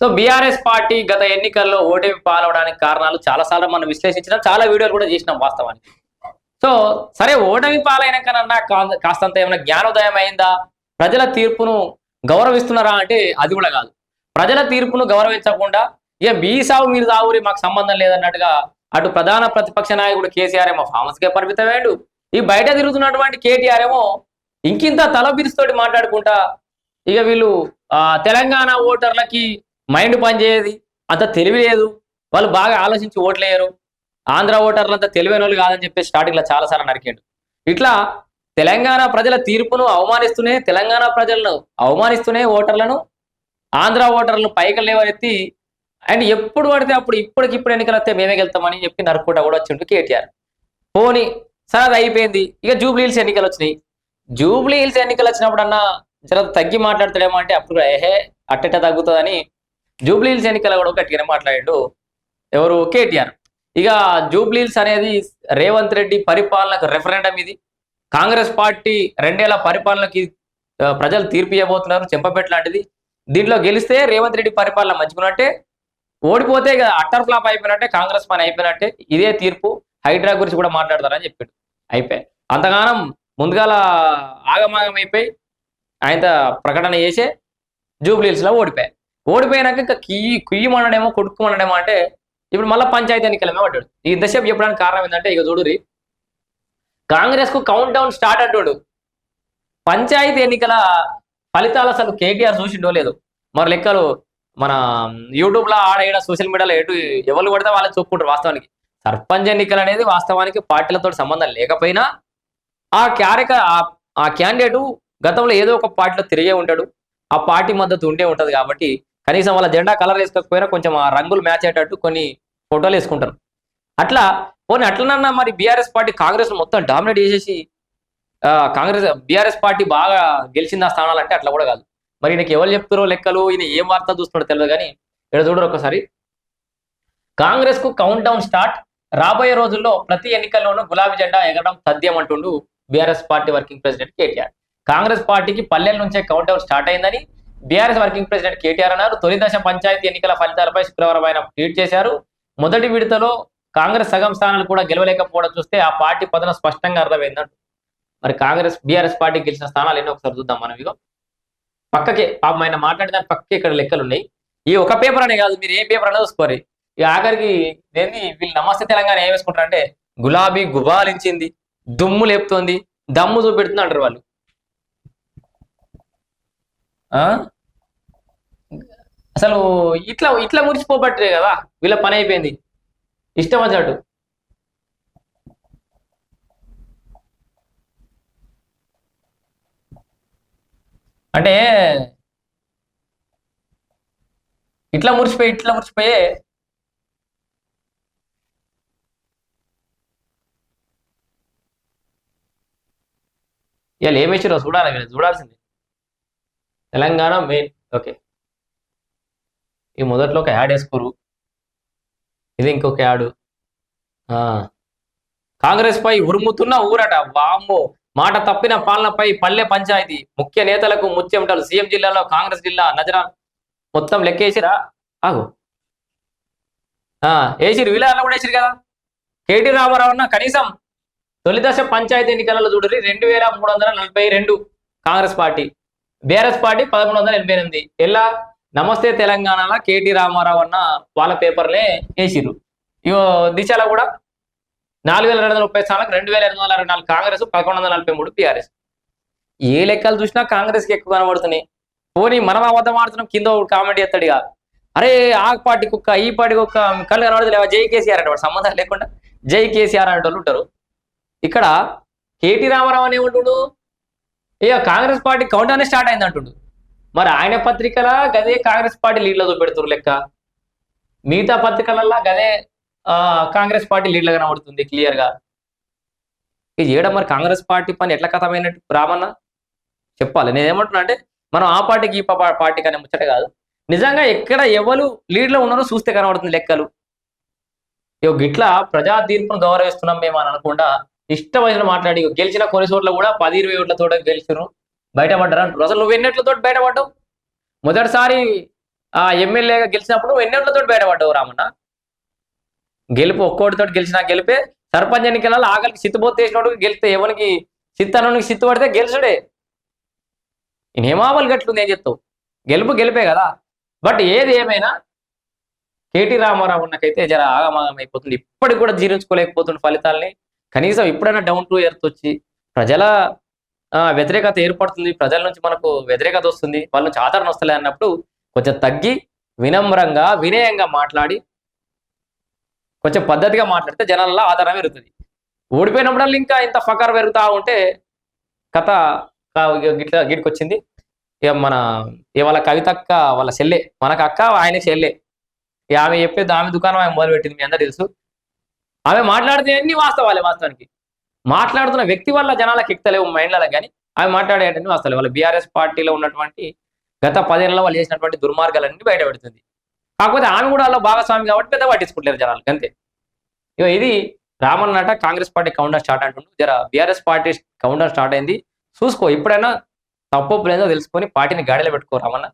So BRS party గత ఎన్నికల్లో ఓటమి పాలవడానికి కారణాలు చాలాసార్లు మనం విశ్లేషించినాం చాలా వీడియోలు కూడా చేసినాం వాస్తవానికి. సో సరే ఓటమి పాలైనాకనన్నా కాస్తంత ఏమైనా జ్ఞానోదయం అయిందా? ప్రజల తీర్పును గౌరవిస్తున్నారా అంటే అది కూడా కాదు. ప్రజల తీర్పును గౌరవించకుండా ఇక మీ సాగు మీరు సాగురి మాకు సంబంధం లేదన్నట్టుగా అటు ప్రధాన ప్రతిపక్ష నాయకుడు కేసీఆర్ ఏమో ఫామస్ కే పరిమితమేండు ఈ బయట తిరుగుతున్నటువంటి కేటీఆర్ ఏమో ఇంకింత తలబిరుస్తోటి మాట్లాడుకుంటా ఇక వీళ్ళు తెలంగాణ ఓటర్లకి మైండ్ పనిచేయదు. అంత తెలివి లేదు. వాళ్ళు బాగా ఆలోచించి ఓట్లేయరు. ఆంధ్ర ఓటర్లు అంత తెలివైన వాళ్ళు కాదని చెప్పి స్టార్టింగ్లో చాలా సార్లు నరికాడు ఇట్లా తెలంగాణ ప్రజల తీర్పును అవమానిస్తూనే తెలంగాణ ప్రజలను అవమానిస్తూనే ఓటర్లను ఆంధ్ర ఓటర్లను పైకి లేవనెత్తి అండ్ ఎప్పుడు పడితే అప్పుడు ఇప్పటికిప్పుడు ఎన్నికలు వస్తే మేమే వెళ్తామని చెప్పి నరుకుంటా కూడా వచ్చిండు కేటీఆర్. పోని సరే అది అయిపోయింది. ఇక జూబ్లీ హిల్స్ ఎన్నికలు వచ్చినాయి. జూబ్లీ హిల్స్ ఎన్నికలు వచ్చినప్పుడు అన్నా జర తగ్గి మాట్లాడతాడేమో అంటే అప్పుడు ఏహే అట్టట తగ్గుతుందని జూబ్లీ ఎన్నికల కూడా గట్టిగానే మాట్లాడాడు. ఎవరు? కేటీఆర్. ఇక జూబ్లీల్స్ అనేది రేవంత్ రెడ్డి పరిపాలనకు రెఫరెండం ఇది. కాంగ్రెస్ పార్టీ రెండేళ్ళ పరిపాలనకి ప్రజలు తీర్పు ఇవ్వబోతున్నారు చెంపపెట్ట లాంటిది. దీంట్లో గెలిస్తే రేవంత్ రెడ్డి పరిపాలన మంచుకున్నట్టే ఓడిపోతే ఇక అట్టర్ ఫ్లాప్ అయిపోయినట్టే కాంగ్రెస్ పని అయిపోయినట్టే. ఇదే తీర్పు. హైడ్రా గురించి కూడా మాట్లాడతారని చెప్పాడు. అయిపోయి అంతగానం ముందుగాల ఆగమాగం అయిపోయి ఆయన ప్రకటన చేసే జూబ్లీహిల్స్లో ఓడిపోయాయి. ఓడిపోయినాక ఇంకా కీ కుయ్యమనడేమో కొడుకుమనడేమో అంటే ఇప్పుడు మళ్ళీ పంచాయతీ ఎన్నికలమే పడ్డాడు. ఈ ఇంతసేపు చెప్పడానికి కారణం ఏంటంటే ఇక చూడురి కాంగ్రెస్కు కౌంట్ డౌన్ స్టార్ట్ అంటాడు. పంచాయతీ ఎన్నికల ఫలితాలు అసలు కేటీఆర్ చూసిండో లేదు. మరి లెక్కలు మన యూట్యూబ్లో ఆడ సోషల్ మీడియాలో ఎటు ఎవరు పడితే వాళ్ళు చూపుకుంటారు వాస్తవానికి. సర్పంచ్ ఎన్నికలు అనేది వాస్తవానికి పార్టీలతో సంబంధం లేకపోయినా ఆ క్యారెక ఆ- ఆ క్యాండిడేట్ గతంలో ఏదో ఒక పార్టీలో తిరిగే ఉంటాడు. ఆ పార్టీ మద్దతు ఉంటే ఉంటుంది కాబట్టి కనీసం వాళ్ళ జెండా కలర్ వేసుకోకపోయినా కొంచెం ఆ రంగులు మ్యాచ్ అయ్యేటట్టు కొన్ని ఫోటోలు వేసుకుంటారు. అట్లా పోనీ అట్లనన్నా మరి బీఆర్ఎస్ పార్టీ కాంగ్రెస్ మొత్తం డామినేట్ చేసేసి కాంగ్రెస్ బీఆర్ఎస్ పార్టీ బాగా గెలిచింది ఆ స్థానాలు అంటే అట్లా కూడా కాదు. మరి ఈయనకి ఎవరు చెప్తారో లెక్కలు ఈయన ఏం వార్త చూస్తున్నాడో తెలియదు కానీ ఇక్కడ చూడరు ఒకసారి. కాంగ్రెస్కు కౌంట్ డౌన్ స్టార్ట్ రాబోయే రోజుల్లో ప్రతి ఎన్నికల్లోనూ గులాబీ జెండా ఎగరడం తథ్యం అంటుండు BRS party working president KTR. Congress పార్టీకి పల్లెల నుంచే కౌంట్ డౌన్ స్టార్ట్ అయిందని బీఆర్ఎస్ వర్కింగ్ ప్రెసిడెంట్ కేటీఆర్ అన్నారు. తొలి దశ పంచాయతీ ఎన్నికల ఫలితాలపై శుక్రవారం ఆయన ట్వీట్ చేశారు. మొదటి విడతలో కాంగ్రెస్ సగం స్థానాలు కూడా గెలవలేకపోవడం చూస్తే ఆ పార్టీ పదన స్పష్టంగా అర్థమైందంట. మరి కాంగ్రెస్ బీఆర్ఎస్ పార్టీ గెలిచిన స్థానాలు ఎన్నో ఒకసారి చూద్దాం మనం ఇగో. పక్కకే పాపం ఆయన మాట్లాడిన పక్కకే ఇక్కడ లెక్కలు ఉన్నాయి ఈ ఒక పేపర్ అనే కాదు మీరు ఏ పేపర్ అనేది చూసుకోరు. ఈ ఆఖరికి దేన్ని వీళ్ళు నమస్తే తెలంగాణ ఏం వేసుకుంటారంటే గులాబీ గుబాలించింది దుమ్ము లేపుతోంది దమ్ము చూపెడుతుంది అంటారు వాళ్ళు. ఆ? అసలు ఇట్లా ఇట్లా మురిసిపోబట్టే కదా వీళ్ళ పని అయిపోయింది. ఇష్టం వచ్చినట్టు. అంటే ఇట్లా మురిసిపోయి ఇట్లా మురిసిపోయే ఇవాళ ఏం చూడాలి వీళ్ళు చూడాల్సింది. Telangana main okay. ఈ మొదట్లో ఒక యాడ్ వేసుకోరు. ఇది ఇంకొక యాడ్. ఆ. కాంగ్రెస్ పై ఉరుముతున్న ఊరట. వామ్మో. మాట తప్పిన పాలనపై పల్లె పంచాయతీ. ముఖ్య నేతలకు ముత్యంటలు సీఎం జిల్లాలో కాంగ్రెస్ జిల్లా నజరా మొత్తం లెక్కేసిరా? ఆగు. ఆ, వేసిరు విలాల్లో కూడా వేసిరు కదా? కేటీ రామారావు అన్న కనీసం తొలి దశ పంచాయతీ ఎన్నికలలో చూడరి రెండు వేల మూడు వందల నలభై రెండు కాంగ్రెస్ పార్టీ. బీఆర్ఎస్ పార్టీ పదమూడు వందల ఎనభై ఎనిమిది. ఎలా? నమస్తే తెలంగాణలో కేటీ రామారావు అన్న వాళ్ళ పేపర్లే వేసిరు ఇగో దిశలో కూడా నాలుగు వేల రెండు వందల ముప్పై స్థానాలకు రెండు వేల ఎనిమిది వందల అరవై నాలుగు కాంగ్రెస్ పదకొండు వందల నలభై మూడు టీఆర్ఎస్. ఏ లెక్కలు చూసినా కాంగ్రెస్కి ఎక్కువ కనబడుతున్నాయి. పోనీ మనం అబద్ధం ఆడుతున్నాం కింద ఒక కామెంట్ చేస్తాడు ఇక. అరే ఆ పార్టీ కుక్క ఈ పార్టీ కుక్క కళ్ళు కనబడతలేవా? జై కేసీఆర్ అంటే సంబంధం లేకుండా. జై కేసీఆర్ అనే వాళ్ళు ఉంటారు. ఇక్కడ కేటీ రామారావు అనే ఉంటుడు ఇక కాంగ్రెస్ పార్టీ కౌంటర్నే అనే స్టార్ట్ అయింది అంటుండు. మరి ఆయన పత్రికల గదే కాంగ్రెస్ పార్టీ లీడ్లతో చూపెడుతున్నారు లెక్క? మిగతా పత్రికలల్లో గదే కాంగ్రెస్ పార్టీ లీడ్లో కనబడుతుంది క్లియర్గా ఇది మరి కాంగ్రెస్ పార్టీ పని ఎట్లా కథమైనట్టు? రామన్న చెప్పాలి. నేను ఏమంటున్నా అంటే మనం ఆ పార్టీకి ఈ పార్టీకి పార్టీ ముచ్చట కాదు. నిజంగా ఎక్కడ ఎవరు లీడ్లో ఉన్నారో చూస్తే కనబడుతుంది లెక్కలు. ఇగో గిట్లా ప్రజా తీర్పును గౌరవిస్తున్నాం మేము అని అనకుండా ఇష్టమైన మాట్లాడి గెలిచిన కొన్ని చోట్ల కూడా పది ఇరవై ఓట్లతో గెలిచారు బయటపడ్డారు? అంటారు అసలు నువ్వు ఎన్నెట్లతో బయటపడ్డావు? మొదటిసారి ఆ ఎమ్మెల్యేగా గెలిచినప్పుడు నువ్వు ఎన్నెట్లతో బయటపడ్డావు రామన్న? గెలుపు ఒక్కోటితో గెలిచినా గెలిపే సర్పంచ్ ఎన్నికలలో ఆకలికి సిత్తుబోతు వేసినోడికి గెలిస్తే ఎవరికి సిత్తనోనికి సిత్తు పడితే గెలుచుడే నియమావళి గట్లుంది ఏం చెప్తావు? గెలుపు గెలిపే కదా. బట్ ఏది ఏమైనా కేటీ రామారావు నాకైతే జర ఆగమాగం అయిపోతుంది. ఇప్పటికి కూడా జీర్ణించుకోలేకపోతున్న ఫలితాలని కనీసం ఇప్పుడైనా డౌన్ టు ఎర్త్ వచ్చి ప్రజల వ్యతిరేకత ఏర్పడుతుంది. ప్రజల నుంచి మనకు వ్యతిరేకత వస్తుంది. వాళ్ళ నుంచి ఆదరణ వస్తలే అన్నప్పుడు కొంచెం తగ్గి వినమ్రంగా వినయంగా మాట్లాడి కొంచెం పద్ధతిగా మాట్లాడితే జనాల్లో ఆదరణ పెరుగుతుంది. ఓడిపోయినప్పుడల్లా ఇంకా ఇంత ఫకర్ పెరుగుతా ఉంటే కథ గిట్లా గిట్ల ఇక మన ఇక వాళ్ళ కవిత అక్క వాళ్ళ చెల్లె మనకు అక్క ఆయన చెల్లె. ఇక ఆమె చెప్పేది ఆమె దుకాణం ఆమె మొదలు పెట్టింది మీ అందరూ తెలుసు. ఆమె మాట్లాడితే అన్ని వాస్తవాలే వాస్తవానికి. మాట్లాడుతున్న వ్యక్తి వల్ల జనాలకు ఎక్కలేవు మైండ్లలో కానీ అవి మాట్లాడేటన్ని అసలు వాళ్ళ బీఆర్ఎస్ పార్టీలో ఉన్నటువంటి గత పదేళ్ళ వాళ్ళు చేసినటువంటి దుర్మార్గాలన్నీ బయటపెడుతుంది. కాకపోతే ఆమె కూడా వాళ్ళ భాగస్వామి కాబట్టి పెద్ద పట్టించుకుంటారు జనాలకు అంతే. ఇక ఇది రామన్నట కాంగ్రెస్ పార్టీ కౌంటర్ స్టార్ట్ అంటుండు. జర బీఆర్ఎస్ పార్టీ కౌంటర్ స్టార్ట్ అయింది. చూసుకో ఇప్పుడైనా తప్పు లేదో తెలుసుకొని పార్టీని గాడిలో పెట్టుకో రామన్న.